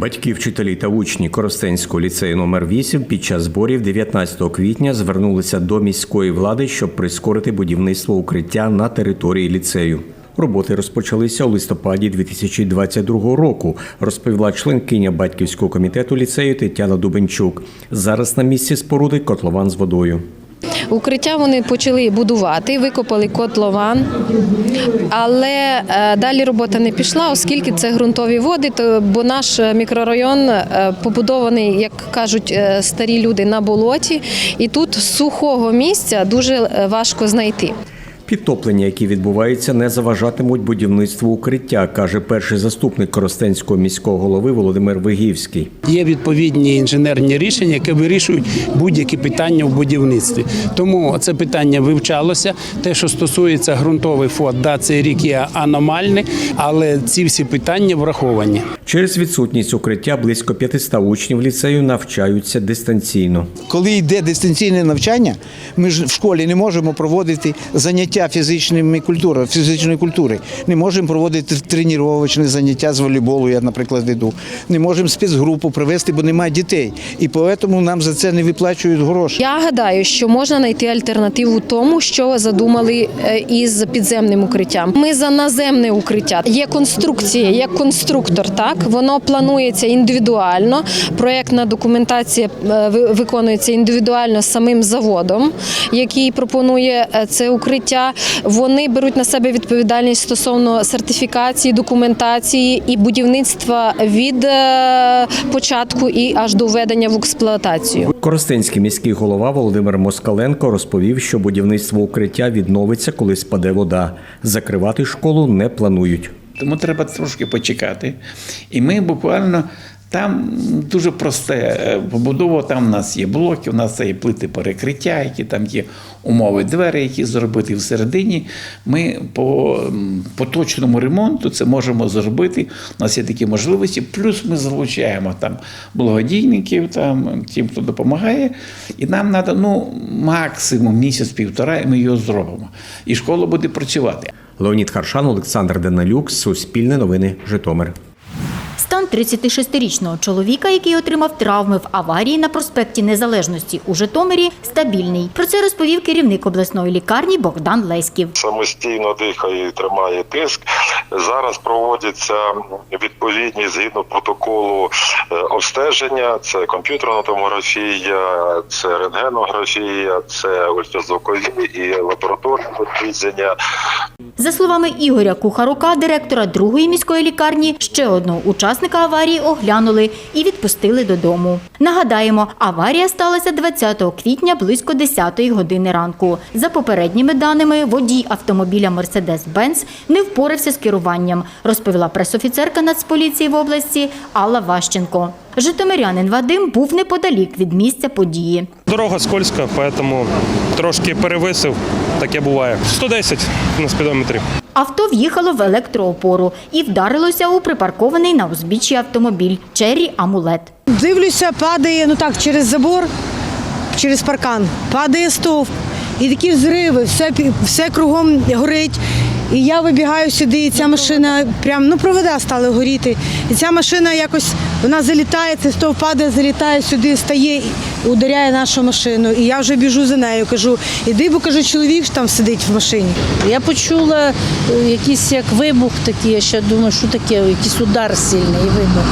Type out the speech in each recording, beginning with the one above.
Батьки, вчителі та учні Коростенського ліцею номер 8 під час зборів 19 квітня звернулися до міської влади, щоб прискорити будівництво укриття на території ліцею. Роботи розпочалися у листопаді 2022 року, розповіла членкиня батьківського комітету ліцею Тетяна Дубенчук. Зараз на місці споруди котлован з водою. Укриття вони почали будувати, викопали котлован, але е, далі робота не пішла, оскільки це ґрунтові води, то, бо наш мікрорайон е, побудований, як кажуть е, старі люди, на болоті, і тут сухого місця дуже е, важко знайти. Підтоплення, які відбуваються, не заважатимуть будівництву укриття, каже перший заступник Коростенського міського голови Володимир Вигівський. Є відповідні інженерні рішення, які вирішують будь-які питання в будівництві. Тому це питання вивчалося. Те, що стосується ґрунтових вод, да, цей рік є аномальний, але ці всі питання враховані. Через відсутність укриття близько 500 учнів ліцею навчаються дистанційно. Коли йде дистанційне навчання, ми ж в школі не можемо проводити заняття фізичними культурою, фізичної культури. Не можемо проводити тренувачні заняття з волейболу, я, наприклад, веду. Не можемо спецгрупу привезти, бо немає дітей. І тому нам за це не виплачують гроші. Я гадаю, що можна знайти альтернативу тому, що задумали е, із підземним укриттям. Ми за наземне укриття. Є конструкція, як конструктор. Так воно планується індивідуально. Проєктна документація е, ви- виконується індивідуально самим заводом, який пропонує е, це укриття. Вони беруть на себе відповідальність стосовно сертифікації, документації і будівництва від е, початку і аж до введення в експлуатацію. Коростенський міський голова Володимир Москаленко розповів, що будівництво укриття відновиться, коли спаде вода. Закривати школу не планують. Тому треба трошки почекати. І ми буквально там дуже просте е, побудова. Там у нас є блоки, у нас є плити перекриття, які там є умови двері, які зробити всередині. Ми по поточному ремонту це можемо зробити. У нас є такі можливості. Плюс ми залучаємо там благодійників, там тим, хто допомагає. І нам треба ну максимум місяць-півтора, і ми його зробимо. І школа буде працювати. Леонід Харшан, Олександр Деналюк, Суспільне новини, Житомир. Стан 36-річного чоловіка, який отримав травми в аварії на проспекті Незалежності у Житомирі, стабільний. Про це розповів керівник обласної лікарні Богдан Леськів. самостійно дихає і тримає тиск. Зараз проводяться відповідні згідно протоколу е, обстеження. Це комп'ютерна томографія, це рентгенографія, це ультразвукові і лабораторні дослідження. За словами Ігоря Кухарука, директора другої міської лікарні, ще одного учасника аварії оглянули і відпустили додому. Нагадаємо, аварія сталася 20 квітня близько 10 години ранку. За попередніми даними, водій автомобіля Мерседес-Бенц не впорався з керуванням, розповіла пресофіцерка Нацполіції в області Алла Ващенко. Житомирянин Вадим був неподалік від місця події. Дорога скользка, поэтому трошки перевисив. Таке буває. 110 на спідометрі. Авто в'їхало в електроопору і вдарилося у припаркований на узбіччі автомобіль Черрі Амулет. Дивлюся, падає ну так через забор, через паркан, падає стовп. І такі взриви, все, все кругом горить. І я вибігаю сюди, і ця машина прям ну провода стали горіти. І ця машина якось вона залітає, цей стовп падає, залітає сюди, стає ударяє нашу машину. І я вже біжу за нею. Кажу, іди, бо кажу, чоловік там сидить в машині. Я почула е, якийсь як вибух такий, я ще думаю, що таке, якийсь удар сильний вибух.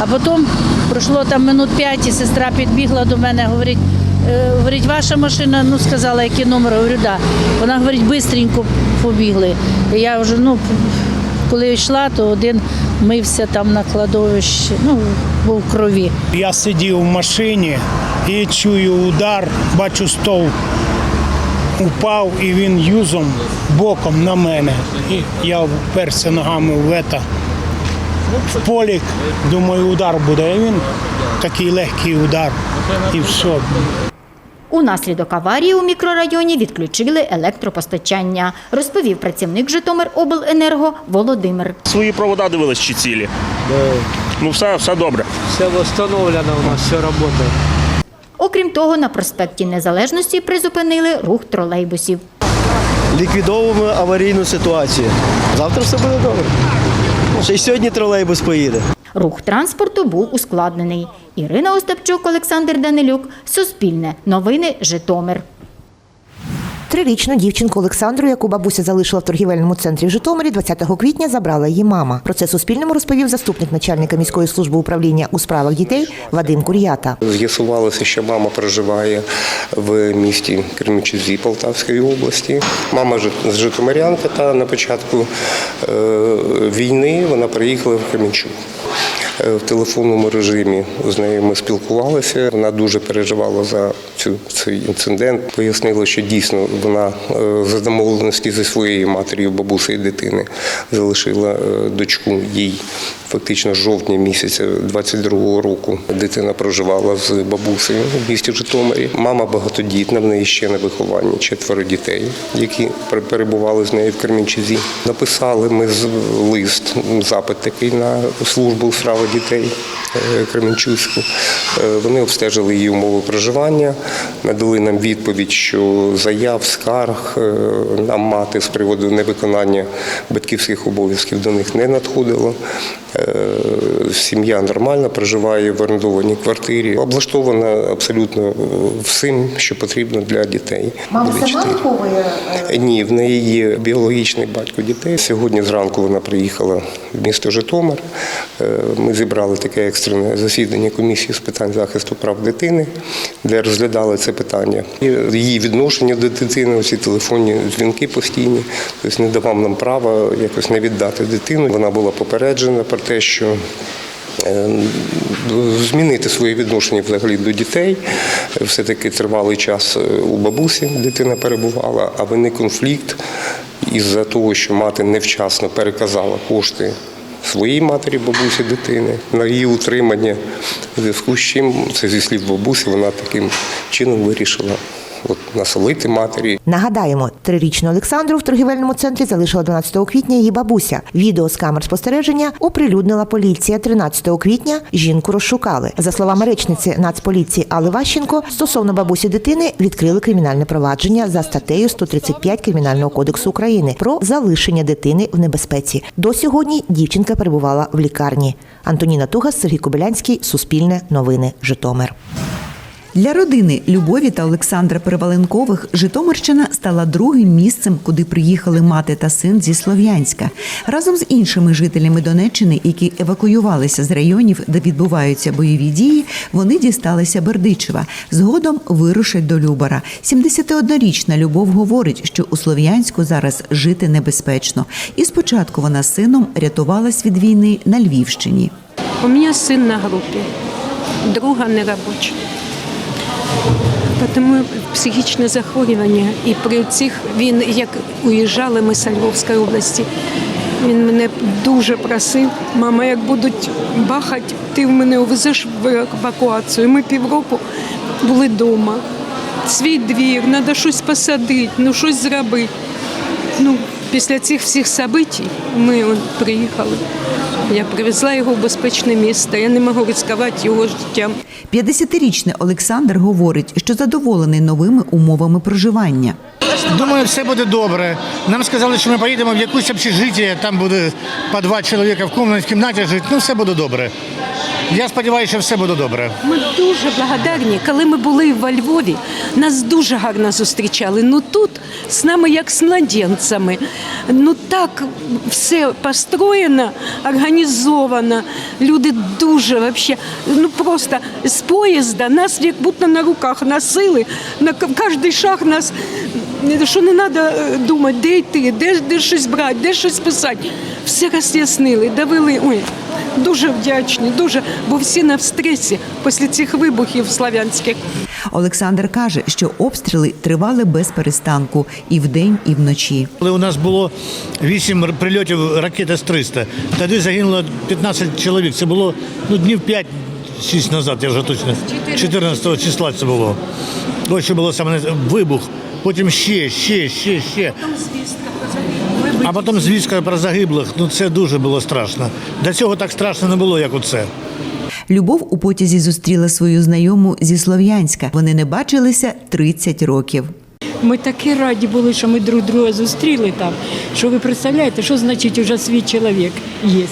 А потім пройшло там минут п'ять, і сестра підбігла до мене, говорить, говорить, ваша машина, ну сказала, який номер, говорю, да. Вона говорить, бистренько побігли. І я вже, ну, коли йшла, то один мився там на кладовищі, ну, був в крові. Я сидів в машині і чую удар, бачу стовп. Упав і він юзом боком на мене. І я вперся ногами в ета. В полік, думаю, удар буде. І він такий легкий удар. І все. Унаслідок аварії у мікрорайоні відключили електропостачання, розповів працівник Житомиробленерго Володимир. Свої провода дивились чи цілі. Ну все, все добре. Все восстановлено у нас, все работает. Окрім того, на проспекті Незалежності призупинили рух тролейбусів. Ліквідовуємо аварійну ситуацію. Завтра все буде добре. Ще й сьогодні тролейбус поїде. Рух транспорту був ускладнений. Ірина Остапчук, Олександр Данилюк, Суспільне, Новини, Житомир. Трирічну дівчинку Олександру, яку бабуся залишила в торгівельному центрі в Житомирі, 20 квітня забрала її мама. Про це Суспільному розповів заступник начальника міської служби управління у справах дітей Вадим Кур'ята. З'ясувалося, що мама проживає в місті Кременчузі Полтавської області. Мама з Житомирянка, та на початку е, війни вона приїхала в Кременчуг. Е, В телефонному режимі з нею ми спілкувалися. Вона дуже переживала за цю цей інцидент. Пояснила, що дійсно вона е, за домовленості зі своєю матір'ю, бабусею дитини, залишила е, дочку їй фактично жовтня місяця 22-го року. Дитина проживала з бабусею в місті Житомирі. Мама багатодітна, в неї ще на вихованні четверо дітей, які пер- перебували з нею в Кремінчузі. Написали ми лист, запит такий на службу у справа дітей Кременчуську. Е, Вони обстежили її умови проживання, надали нам відповідь, що заяв, скарг нам на мати з приводу невиконання батьківських обов'язків до них не надходило. Е, Сім'я нормальна, проживає в орендованій квартирі, облаштована абсолютно е, всім, що потрібно для дітей. Мама сама виховує? Ні, в неї є біологічний батько дітей. Сьогодні зранку вона приїхала в місто Житомир. Е, Ми зібрали таке екстрене засідання комісії з питань захисту прав дитини, де розглядали це питання. Її відношення до дитини, оці телефонні дзвінки постійні, тобто не давав нам права якось не віддати дитину. Вона була попереджена про те, що е, змінити своє відношення взагалі до дітей. Все-таки тривалий час е, у бабусі дитина перебувала, а виник конфлікт із-за того, що мати невчасно переказала кошти своїй матері, бабусі дитини на її утримання. В зв'язку з чим це зі слів бабусі, вона таким чином вирішила от, насолити матері. Нагадаємо, трирічну Олександру в торгівельному центрі залишила 12 квітня її бабуся. Відео з камер спостереження оприлюднила поліція 13 квітня. Жінку розшукали. За словами речниці Нацполіції Алли Ващенко, стосовно бабусі дитини відкрили кримінальне провадження за статтею 135 Кримінального кодексу України про залишення дитини в небезпеці. До сьогодні дівчинка перебувала в лікарні. Антоніна Тугас, Сергій Кобилянський, Суспільне, Новини, Житомир. Для родини Любові та Олександра Переваленкових Житомирщина стала другим місцем, куди приїхали мати та син зі Слов'янська. Разом з іншими жителями Донеччини, які евакуювалися з районів, де відбуваються бойові дії, вони дісталися Бердичева. Згодом вирушать до Любара. 71-річна Любов говорить, що у Слов'янську зараз жити небезпечно. І спочатку вона з сином рятувалась від війни на Львівщині. У меня сын на группе, друга не робоча. Тому психічне захворювання. І при цих він, як уїжджали ми з Львовської області, він мене дуже просив, мама, як будуть бахати, ти в мене увезеш в евакуацію. Ми півроку були вдома. Свій двір, треба щось посадити, ну щось зробити. Ну, після цих всіх событий ми от, приїхали. Я привезла його в безпечне місце. Я не можу ризикувати його життям. 50-річний Олександр говорить, що задоволений новими умовами проживання. Думаю, все буде добре. Нам сказали, що ми поїдемо в якусь общежиття, там буде по два чоловіка в кімнаті жити. Ну, все буде добре. Я сподіваюся, що все буде добре. Ми дуже благодарні. Коли ми були во Львові, нас дуже гарно зустрічали. Ну тут з нами як з младенцями. Ну так все построєно, організовано. Люди дуже вообще, ну просто з поїзда нас як будто на руках носили. На кожний шаг нас. Що не треба думати, де йти, де, де щось брати, де щось писати. Все роз'яснили, давили. Ой, Дуже вдячні, дуже, бо всі на стресі після цих вибухів славянських. Олександр каже, що обстріли тривали без перестанку і вдень, і вночі. Коли у нас було 8 прильотів ракет С-300, тоді загинуло 15 чоловік. Це було ну, днів 5-6 назад, я вже точно. 14 числа це було. Ось що було саме вибух, потім ще, ще, ще, ще. А потім звістка про загиблих. Ну це дуже було страшно. До цього так страшно не було, як оце. Любов у потязі зустріла свою знайому зі Слов'янська. Вони не бачилися 30 років. Ми такі раді були, що ми друг друга зустріли там. Що ви представляєте, що значить уже свій чоловік є?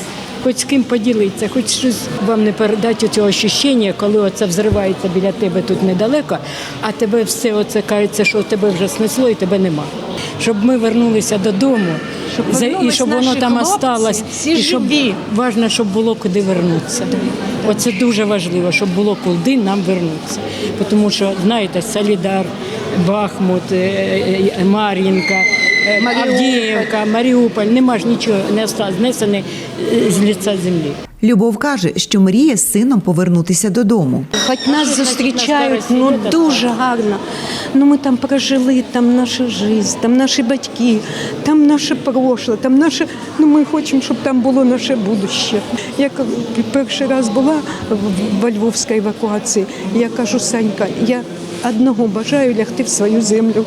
хоч з ким поділитися, хоч щось вам не передати цього ощущення, коли оце взривається біля тебе тут недалеко, а тебе все оце кажеться, що тебе вже снесло і тебе нема. Щоб ми вернулися додому, Щоб за- і щоб воно там хлопці, осталось, всі і щоб живі. важливо, щоб було куди вернутися. Оце дуже важливо, щоб було куди нам вернутися. Тому що, знаєте, Солідар, Бахмут, е, е, е, Мар'їнка, Авдіївка, Маріуполь, нема ж нічого не знесене з ліця землі. Любов каже, що мріє з сином повернутися додому. Хоч нас зустрічають ну дуже гарно. Ну ми там прожили, там наша життя, там наші батьки, там наше прошле, там наше. Ну ми хочемо, щоб там було наше будуще. Я перший раз була в- Львовській евакуації. Я кажу, Санька, я одного бажаю лягти в свою землю.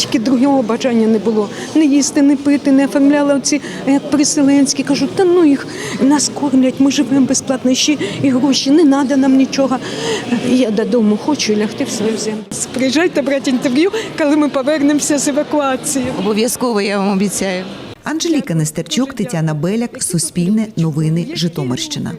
Тільки другого бажання не було. Не їсти, не пити, не оформляла оці як переселенські. Кажу, та ну їх нас кормлять, ми живемо безплатно, ще і гроші, не треба нам нічого. Я додому хочу лягти в свою землю. Приїжджайте брати інтерв'ю, коли ми повернемося з евакуації. Обов'язково я вам обіцяю. Анжеліка Нестерчук, Тетяна Беляк, Суспільне, Новини, Житомирщина.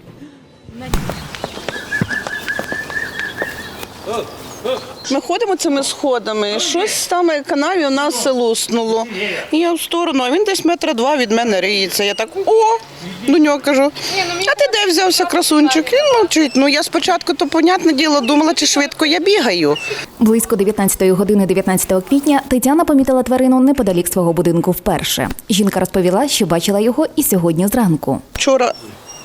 Ми ходимо цими сходами, щось там на канаві у нас луснуло. І я в сторону, а він десь метра два від мене риється. Я так о, до нього кажу. А ти де взявся красунчик? Він мовчить. Ну я спочатку, то понятне діло, думала, чи швидко я бігаю. Близько 19 години 19 квітня Тетяна помітила тварину неподалік свого будинку вперше. Жінка розповіла, що бачила його і сьогодні зранку. Вчора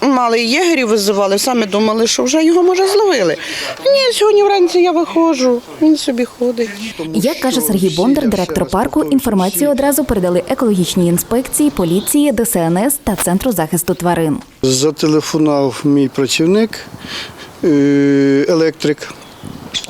мали єгерів визивали, самі думали, що вже його може зловили. Ні, сьогодні вранці я виходжу, він собі ходить. Як каже Сергій Бондар, директор парку, інформацію одразу передали екологічній інспекції, поліції, ДСНС та центру захисту тварин. Зателефонував мій працівник, е, електрик,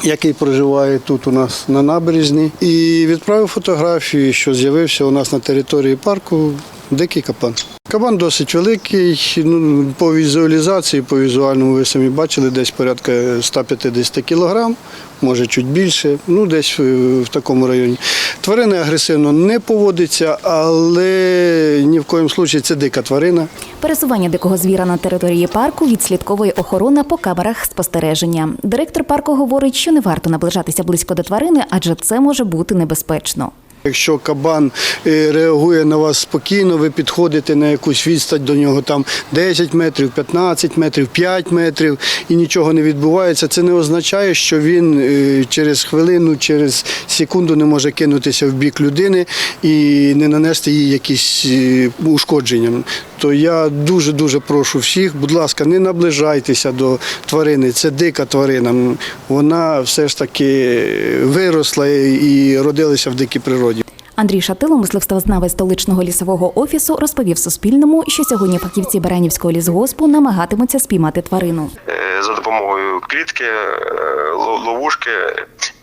який проживає тут у нас на набережні, і відправив фотографію, що з'явився у нас на території парку дикий кабан. Кабан досить великий, ну, по візуалізації, по візуальному ви самі бачили, десь порядка 150 кілограм, може чуть більше, ну десь в такому районі. Тварина агресивно не поводиться, але ні в коєму случаї це дика тварина. Пересування дикого звіра на території парку відслідковує охорона по камерах спостереження. Директор парку говорить, що не варто наближатися близько до тварини, адже це може бути небезпечно. Якщо кабан е, реагує на вас спокійно, ви підходите на якусь відстань до нього там 10 метрів, 15 метрів, 5 метрів і нічого не відбувається. Це не означає, що він е, через хвилину, через секунду не може кинутися в бік людини і не нанести їй якісь е, ушкодження. То я дуже дуже прошу всіх, будь ласка, не наближайтеся до тварини. Це дика тварина. Вона все ж таки виросла і родилася в дикій природі. Андрій Шатило, мисливствознавець столичного лісового офісу, розповів Суспільному, що сьогодні фахівці Баранівського лісгоспу намагатимуться спіймати тварину. Е, за допомогою клітки, е, ловушки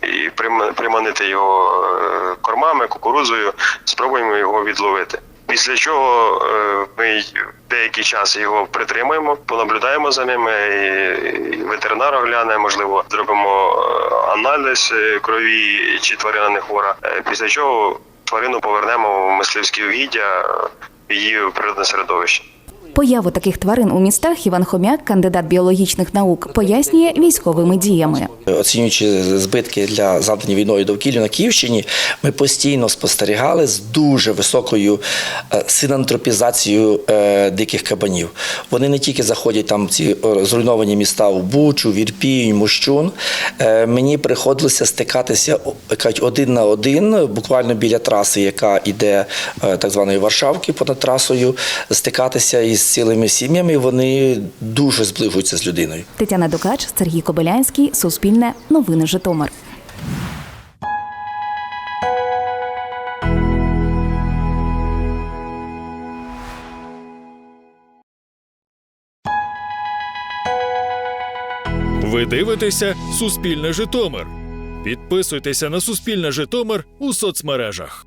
і прим- приманити його е, кормами, кукурудзою, спробуємо його відловити. Після чого ми деякий час його притримуємо, понаблюдаємо за ними, і- ветеринар огляне, можливо, зробимо аналіз крові, чи тварина не хвора. Після чого тварину повернемо в мисливські угіддя, її природне середовище. Появу таких тварин у містах Іван Хомяк, кандидат біологічних наук, пояснює військовими діями. Оцінюючи збитки для завдані війною довкіллю на Київщині, ми постійно спостерігали з дуже високою е, синантропізацією е, диких кабанів. Вони не тільки заходять там ці е, зруйновані міста в Бучу, Вірпінь, Мощун. Е, Мені приходилося стикатися кажуть, один на один, буквально біля траси, яка йде так званої Варшавки понад трасою, стикатися із цілими сім'ями. Вони дуже зближуються з людиною. Тетяна Дукач, Сергій Кобилянський, Суспільне, Новини Житомир. Ви дивитеся Суспільне Житомир. Підписуйтеся на Суспільне Житомир у соцмережах.